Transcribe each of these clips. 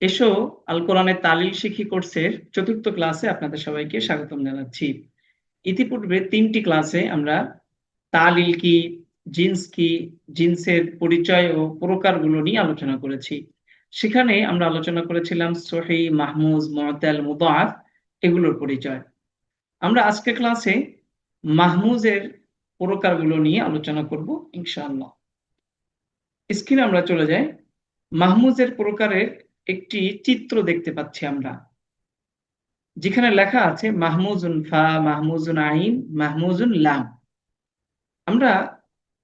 এসো, আল কোরআনের তালিল শিখি কোর্সের চতুর্থ ক্লাসে আপনাদের সবাইকে স্বাগতম জানাচ্ছি। ইতিপূর্বে তিনটি ক্লাসে আমরা তালিল কি, জিন্স কি, জিন্সের পরিচয় ও প্রকারগুলো নিয়ে আলোচনা করেছি। সেখানে আমরা আলোচনা করেছিলাম সহি, মাহমুজ মতাল মুদাফ এগুলোর পরিচয়। আমরা আজকে ক্লাসে মাহমুজের প্রকারগুলো নিয়ে আলোচনা করব, ইনশাআল্লাহ। স্ক্রিনে আমরা চলে যাই। মাহমুজের প্রকারের একটি চিত্র দেখতে পাচ্ছি আমরা, যেখানে লেখা আছে মাহমুজুন ফা মাহমুজুন আইন মাহমুজুন লাম। আমরা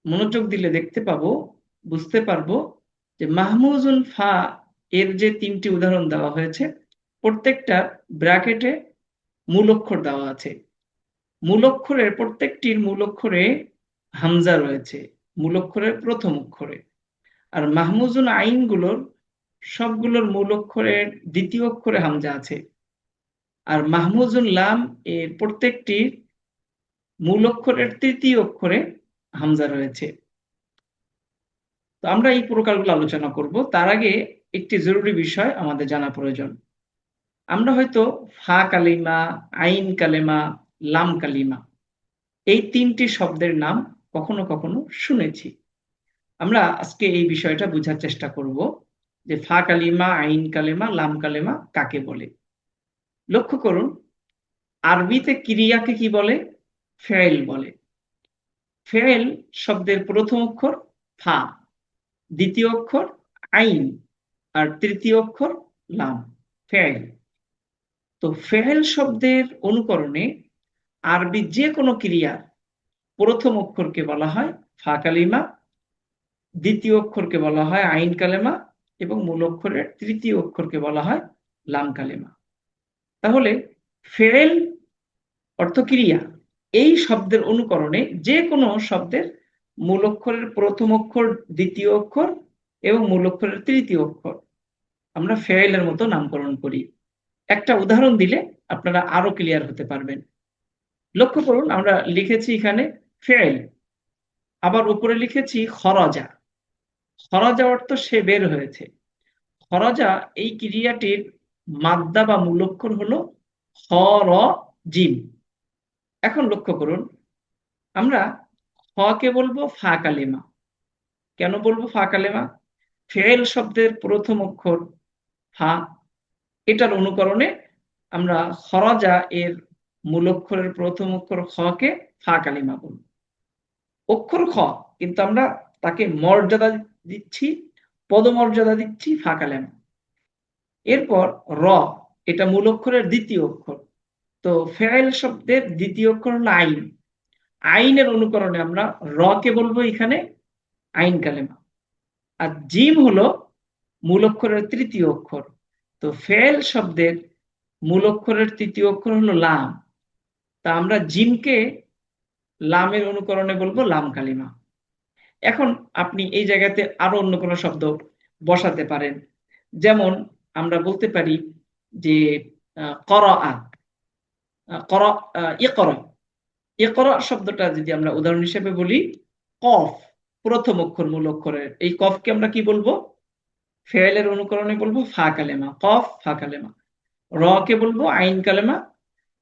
মনোযোগ দিলে দেখতে পাবো, বুঝতে পারব যে মাহমুজুন ফা এর যে তিনটি উদাহরণ দেওয়া হয়েছে, প্রত্যেকটা ব্র্যাকেটে মূল অক্ষর দেওয়া আছে। মূল অক্ষরের প্রত্যেকটির মূল অক্ষরে হামজা রয়েছে, মূল অক্ষরের প্রথম অক্ষরে। আর মাহমুজুন আইনগুলোর সবগুলোর মূল অক্ষরের দ্বিতীয় অক্ষরে হামজা আছে। আর মাহমুজুল লাম এর প্রত্যেকটির মূল অক্ষরের তৃতীয় অক্ষরে হামজা রয়েছে। তো আমরা এই প্রকারগুলো আলোচনা করব। তার আগে একটি জরুরি বিষয় আমাদের জানা প্রয়োজন। আমরা হয়তো ফা কালিমা, আইন কালেমা, লাম কালিমা এই তিনটি শব্দের নাম কখনো কখনো শুনেছি। আমরা আজকে এই বিষয়টা বোঝার চেষ্টা করব। যে ফা কালিমা, আইন কালেমা, লাম কালেমা কাকে বলে? লক্ষ্য করুন, আরবিতে ক্রিয়াকে কি বলে? ফেল বলে। ফেল শব্দের প্রথম অক্ষর ফা, দ্বিতীয় অক্ষর আইন, আর তৃতীয় অক্ষর লাম ফেল তো ফেল শব্দের অনুকরণে আরবি যে কোনো ক্রিয়ার প্রথম অক্ষরকে বলা হয় ফা কালিমা, দ্বিতীয় অক্ষরকে বলা হয় আইন কালেমা এবং মূল অক্ষরের তৃতীয় অক্ষরকে বলা হয় লাম কালেমা তাহলে ফেরেল অর্থক্রিয়া এই শব্দের অনুকরণে যে কোনো শব্দের মূল অক্ষরের প্রথম অক্ষর, দ্বিতীয় অক্ষর এবং মূল অক্ষরের তৃতীয় অক্ষর। আমরা ফেরেলের মতো নামকরণ করি। একটা উদাহরণ দিলে আপনারা আরও ক্লিয়ার হতে পারবেন। লক্ষ্য করুন, আমরা লিখেছি এখানে ফেল আবার উপরে লিখেছি খরজা। খরজা অর্থ সে বের হয়েছে। খরজা এই ক্রিয়াটির মাদ্দা বা মূলক্ষর হলো খ র জিম এখন লক্ষ্য করুন, আমরা কে বলব ফা কালেমা। কেন বলব ফা কালেমা? ফেল শব্দের প্রথম অক্ষর ফা। এটার অনুকরণে আমরা খরজা এর মূল অক্ষরের প্রথম অক্ষর খ কে ফা কালিমা বলব। অক্ষর খ, কিন্তু আমরা তাকে মর্যাদা দিচ্ছি, পদমর্যাদা দিচ্ছি ফাঁকা লেমা এরপর র, এটা মূল অক্ষরের দ্বিতীয় অক্ষর। তো ফেল শব্দের দ্বিতীয় অক্ষর হলো আইন। আইনের অনুকরণে আমরা র কে বলব এখানে? আইন কালেমা। আর জিম হলো মূল অক্ষরের তৃতীয় অক্ষর। তো ফেল শব্দের মূল অক্ষরের তৃতীয় অক্ষর হলো লাম। তা আমরা জিমকে লামের অনুকরণে বলব লাম কালিমা। এখন আপনি এই জায়গাতে আরও অন্য কোনো শব্দ বসাতে পারেন। যেমন আমরা বলতে পারি যে কর শব্দটা যদি আমরা উদাহরণ হিসেবে বলি, কফ, প্রথম অক্ষর মূল অক্ষরের। এই কফকে আমরা কি বলব? ফেলের অনুকরণে বলব ফা কালেমা। কফ, ফা কালেমা। র কে বলব আইন কালেমা।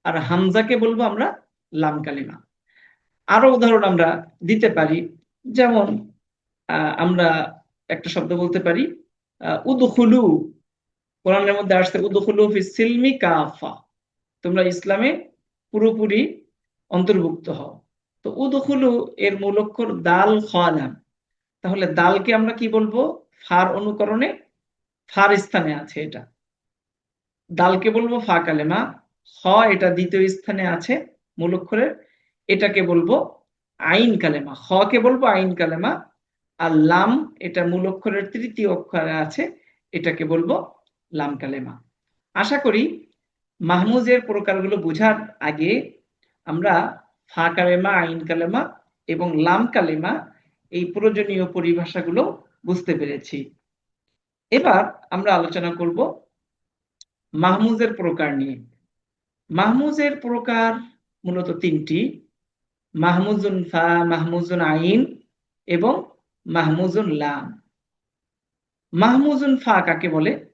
আর হামজাকে বলব আমরা লাম কালেমা। আরও উদাহরণ আমরা দিতে পারি। যেমন আমরা একটা শব্দ বলতে পারি উদুখুলু। কোরআনের মধ্যে আসছে, উদুখুলু সিলমি কাফা। তোমরা ইসলামে পুরোপুরি অন্তর্ভুক্ত হও। তো উদুখুলু এর মূল অক্ষর দাল খালাম তাহলে দালকে আমরা কি বলব? ফার অনুকরণে, ফার স্থানে আছে এটা। দালকে বলব ফা কালেমা খ এটা দ্বিতীয় স্থানে আছে মূল অক্ষরের। এটাকে বলব আইন কালেমা খ কে বলব আইন কালেমা, আর লাম, এটা মূল অক্ষরের তৃতীয় অক্ষরে আছে, এটাকে বলব লাম কালেমা। আশা করি মাহমুজের প্রকারগুলো বোঝার আগে আমরা ফা কালেমা, আইন কালেমা এবং লাম কালেমা এই প্রয়োজনীয় পরিভাষাগুলো বুঝতে পেরেছি। এবার আমরা আলোচনা করব মাহমুজের প্রকার নিয়ে। মাহমুজের প্রকার মূলত তিনটি। মাহমুজুন ফা, মাহমুজুন আইন এবং মাহমুজুন লাম। মাহমুজুন ফা কাকে বলে?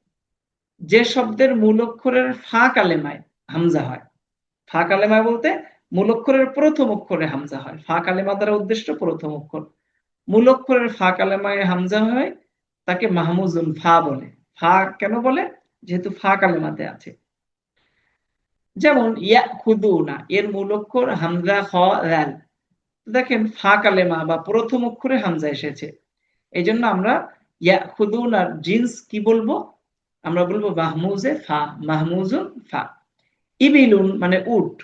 যে শব্দের মূল অক্ষরের ফা কালেমায় হামজা হয়। ফা কালেমায় বলতে মূল অক্ষরের প্রথম অক্ষরে হামজা হয়। ফা কালেমা দ্বারা উদ্দেশ্য প্রথম অক্ষর। মূল অক্ষরের ফা কালেমায় হামজা হয়, তাকে মাহমুজুন ফা বলে। ফা কেন বলে? যেহেতু ফা কালেমাতে আছে। যেমন ইয়া খুদুনা এর মূল অক্ষর হামজা, খ রাল দেখেন, ফা, কালেমা বা প্রথম অক্ষরে হামজা এসেছে। এই জন্য আমরা ইয়া খুদুন আর জিন্স কি বলব? আমরা বলব মাহমুজে ফা, মাহমুজুন ফা। ইবিলুন মানে উট।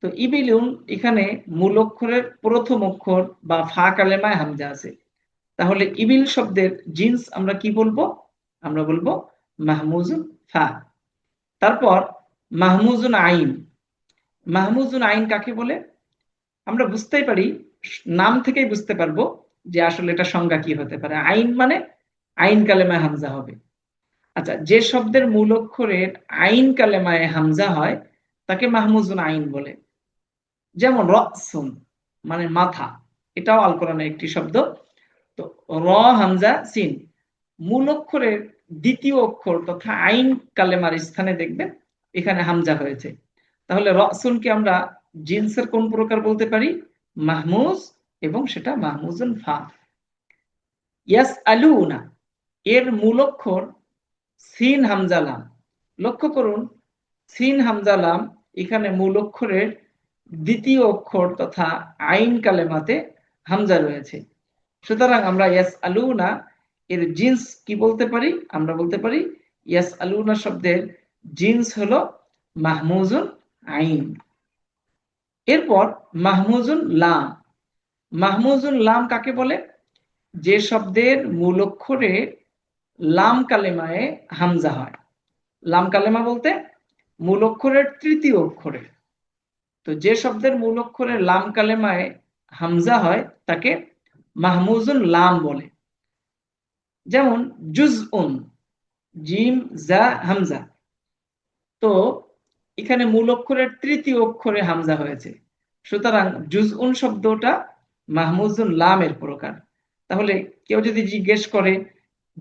তো ইবিলুন এখানে মূল অক্ষরের প্রথম অক্ষর বা ফা, কালেমায় হামজা আছে। তাহলে ইবিল শব্দের জিন্স আমরা কি বলব? আমরা বলব মাহমুজুন ফা। তারপর মাহমুজুন আইন। মাহমুজুন আইন কাকে বলে? আমরা বুঝতেই পারি, নাম থেকেই বুঝতে পারব যে আসলে এটা সংজ্ঞা কি হতে পারে। আইন মানে আইন কালেমায় হামজা হবে। আচ্ছা যে শব্দের মূল অক্ষরের আইন কালেমায় হামজা হয়, তাকে মাহমুজুন আইন বলে। যেমন রসুন মানে মাথা, এটাও আল একটি শব্দ। তো র, হামজা, সিন। মূল অক্ষরের দ্বিতীয় অক্ষর তথা আইন কালেমার স্থানে দেখবেন এখানে হামজা হয়েছে। তাহলে রসুনকে আমরা জিন্সের কোন প্রকার বলতে পারি? মাহমুজ এবং সেটা মাহমুজুন ফা। ইয়াস আলুনা এর মূল অক্ষর সিন হামজালাম লক্ষ্য করুন, সিন হামজালাম এখানে মূল অক্ষরের দ্বিতীয় অক্ষর তথা আইন কালেমাতে হামজা রয়েছে। সুতরাং আমরা ইয়াস আলুনা এর জিন্স কি বলতে পারি? আমরা বলতে পারি ইয়াস আলুনা শব্দের জিন্স হলো মাহমুজুন আইন। এরপর মাহমুজুন লাম। মাহমুজুন লাম কাকে বলে? যে শব্দের মূল অক্ষরে লাম কালেমায় হামজা হয়। লাম কালেমা বলতে মূল অক্ষরের তৃতীয় অক্ষরে। তো যে শব্দের মূল অক্ষরে লাম কালেমায় হামজা হয়, তাকে মাহমুজুন লাম বলে। যেমন জুজ উন জিম, জা, হামজা। তো এখানে মূল অক্ষরের তৃতীয় অক্ষরে হামজা হয়েছে। সুতরাং জুজ উন শব্দটা মাহমুজুন লামের প্রকার। তাহলে কেউ যদি জিজ্ঞেস করে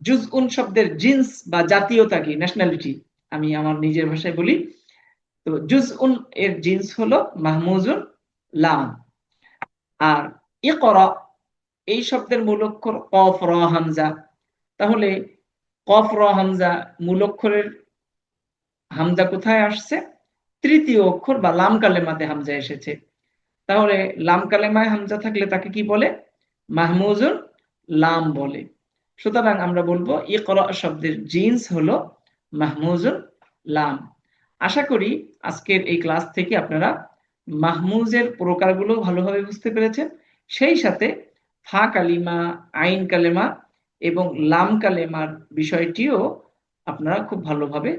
জুজ উন শব্দের জিন্স বা জাতীয়তা কি ন্যাশনালিটি আমি আমার নিজের ভাষায় বলি, তো জুজ উন এর জিন্স হলো মাহমুজুন লাম। আর ইকরা, এই শব্দের মূল অক্ষর কফ, র, হামজা। তাহলে কফ, র, হামজা মূল অক্ষরের হামজা কোথায় আসছে? তৃতীয় অক্ষর বা লাম কালেমাতে হামজা এসেছে। তাহলে লাম কালেমায় হামজা থাকলে তাকে কি বলে? মাহমুজুন লাম বলে। সুতরাং আমরা বলব, ইকরা শব্দের জিন্স হলো মাহমুজুন লাম। আশা করি আজকের এই ক্লাস থেকে আপনারা মাহমুজের প্রকারগুলো ভালোভাবে বুঝতে পেরেছেন। সেই সাথে ফা কালিমা, আইন কালেমা এবং লাম কালেমার বিষয়টিও আপনারা খুব ভালোভাবে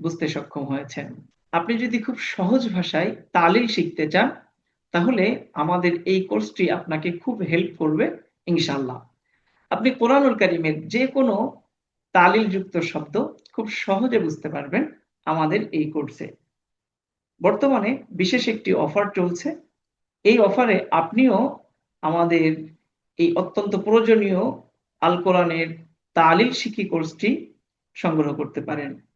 বুঝতে সক্ষম হয়েছেন। আপনি যদি খুব সহজ ভাষায় তালিল শিখতে চান, তাহলে আমাদের এই কোর্সটি আপনাকে খুব হেল্প করবে ইনশাল্লাহ আপনি কোরআনুল কারিমের যে কোনো তালিল যুক্ত শব্দ খুব সহজে বুঝতে পারবেন আমাদের এই কোর্সে। বর্তমানে বিশেষ একটি অফার চলছে। এই অফারে আপনিও আমাদের এই অত্যন্ত প্রয়োজনীয় আল কোরআনের তালিল শিখি কোর্সটি সংগ্রহ করতে পারেন।